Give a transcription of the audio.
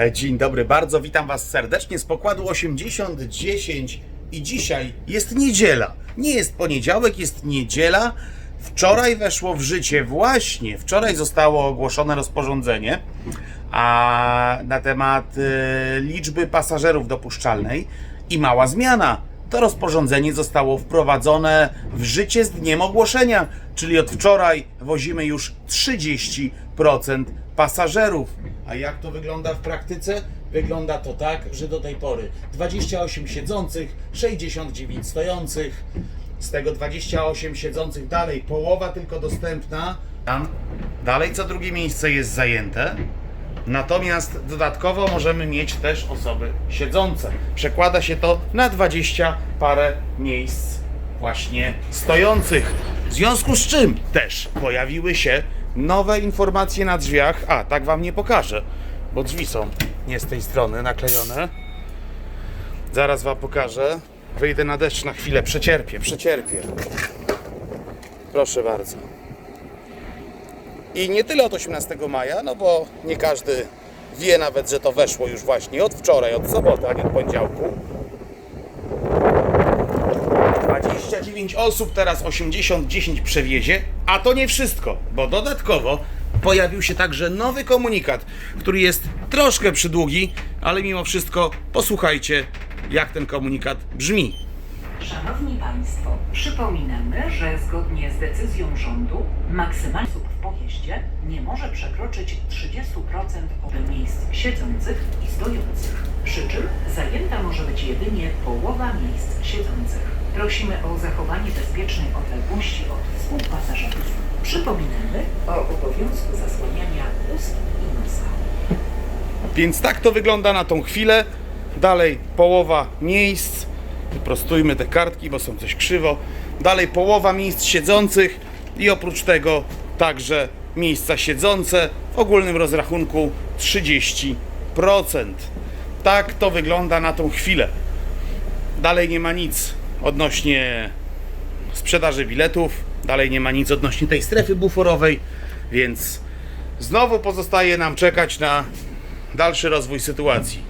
E, Dzień dobry, bardzo witam Was serdecznie z pokładu 8010 i dzisiaj jest niedziela. Nie jest poniedziałek, jest niedziela. Wczoraj weszło w życie, właśnie wczoraj zostało ogłoszone rozporządzenie a na temat e, liczby pasażerów dopuszczalnej i mała zmiana. To rozporządzenie zostało wprowadzone w życie z dniem ogłoszenia, czyli od wczoraj wozimy już 30% pasażerów. A jak to wygląda w praktyce? Wygląda to tak, że do tej pory 28 siedzących, 69 stojących, z tego 28 siedzących dalej, połowa tylko dostępna. Dalej co drugie miejsce jest zajęte. Natomiast dodatkowo możemy mieć też osoby siedzące. Przekłada się to na 20 parę miejsc właśnie stojących. W związku z czym też pojawiły się nowe informacje na drzwiach. A, tak wam nie pokażę, bo drzwi są nie z tej strony naklejone. Zaraz wam pokażę. Wyjdę na deszcz na chwilę, przecierpię, przecierpię. Proszę bardzo. I nie tyle od 18 maja, no bo nie każdy wie nawet, że to weszło już właśnie od wczoraj, od soboty, a nie od poniedziałku. 29 osób, teraz 80, 10 przewiezie, a to nie wszystko, bo dodatkowo pojawił się także nowy komunikat, który jest troszkę przydługi, ale mimo wszystko posłuchajcie, jak ten komunikat brzmi. Szanowni Państwo, przypominamy, że zgodnie z decyzją rządu maksymalny osób w pojeździe nie może przekroczyć 30% od miejsc siedzących i stojących, przy czym zajęta może być jedynie połowa miejsc siedzących. Prosimy o zachowanie bezpiecznej odległości od współpasażerów. Przypominamy o obowiązku zasłaniania ust i nosa. Więc tak to wygląda na tą chwilę. Dalej połowa miejsc. Wyprostujmy te kartki, bo są coś krzywo. Dalej połowa miejsc siedzących i oprócz tego także miejsca siedzące w ogólnym rozrachunku 30%. Tak to wygląda na tą chwilę. Dalej nie ma nic odnośnie sprzedaży biletów, dalej nie ma nic odnośnie tej strefy buforowej, więc znowu pozostaje nam czekać na dalszy rozwój sytuacji.